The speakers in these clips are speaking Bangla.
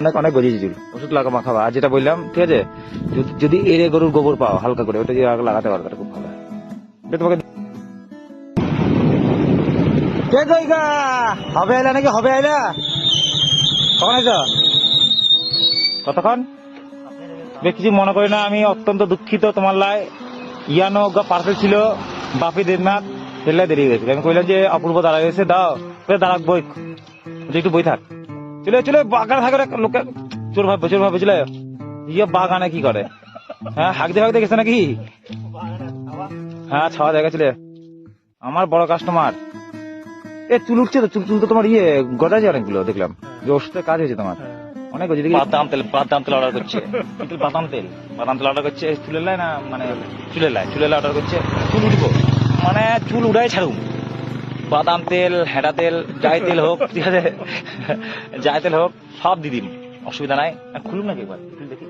অনেক অনেক গজিয়েছি চুল ওষুধ লাগা মাখাবা আর যেটা বললাম, ঠিক আছে? যদি- এরে গরুর গোবর পাও, হালকা করে ওটা যদি লাগাতে পারো খুব ভালো। তোমাকে কে কই গা হবে আইলা নাকি হবে আইলা? কখন কতক্ষণ? বে কিছু মনে করি না, আমি অত্যন্ত দুঃখিত তোমার লাই। ইয়ানো পার্সেল ছিল, বাপি দেবনাথ সেলাই দেরি হয়ে আমি কইলাম যে, অপূর্ব দাঁড়া গেছে দাও। দাঁড়াক, বই একটু বই থাক। চলে চলে বাগানে থাকে লোকে চোর ভাববে চোর ভাববে চলে ইয়ে বাগানে কি করে হ্যাঁ হাগতে হাগতে গেছে নাকি হ্যাঁ ছাওয়া দেখা চলে আমার বড় কাস্টমার এ চুল উঠছে তো চুল চুল তো তোমার ইয়ে গজাছে অনেকগুলো দেখলাম যে ওষুধের কাজ হয়েছে তোমার অনেক হয়েছে বাদাম তেল বাদাম তেল অর্ডার করছে বাদাম তেল বাদাম তেল অর্ডার করছে চুলের লাই না মানে চুলের লাই চুলের লাই অর্ডার করছে চুল উঠবো মানে চুল উড়াই ছাড়ুম বাদাম তেল হেঁটা তেল, যাই তেল হোক, ঠিক আছে? যাই তেল হোক, সব দিয়ে দিন। অসুবিধা নাই। খুলুন নাকি একবার? দেখি।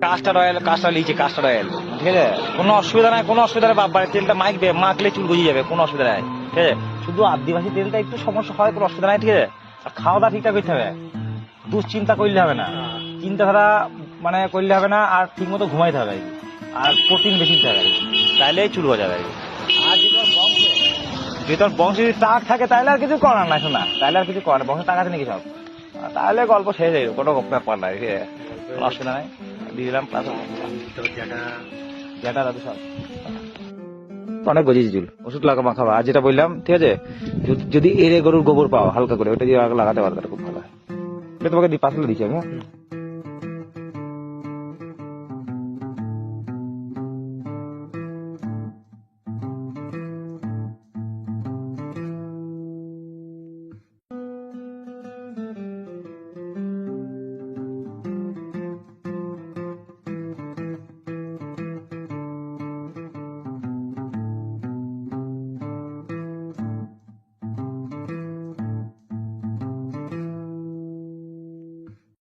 কাস্টার অয়েল কাস্টার লিখছে কাস্টার অয়েল। ঠিক আছে? কোনো অসুবিধা নাই, কোনো অসুবিধা নেই বাবার তেলটা মাখবে মাখলে চুল গজিয়ে যাবে, কোনো অসুবিধা নাই। ঠিক আছে? শুধু আদিবাসী তেলটা একটু সমস্যা হয়, কোনো অসুবিধা নাই, ঠিক আছে? আর খাওয়া দাওয়া ঠিকঠাক করতে হবে। দুশ্চিন্তা করলে হবে না। চিন্তাধারা মানে করলে হবে না, আর ঠিক মতো ঘুমাইতে হবে। আর প্রোটিন বেশি দিতে হবে। আর কি। তাহলে চুল গজাবে। আর যদি তোর বংশ যদি টাক থাকে তাহলে আর কিছু করার নাই শোনা। তাহলে আর কিছু করার। বংশ টাক আছে নাকি সব? তাহলে গল্প শেষ হয়ে কোনো ব্যাপার নাই অসুবিধা নাই। দিয়ে দিলাম প্লাস যেটা দাদু সব। অনেক গজিয়েছি চুল। ওষুধ লাগা মাখাবা আর যেটা বললাম ঠিক আছে? যদি- এরে গরুর গোবর পাও হালকা করে ওটা দিয়ে লাগাতে পারো খুব ভালো হয়। এটা তোমাকে পাশে দিচ্ছি আমি হ্যাঁ?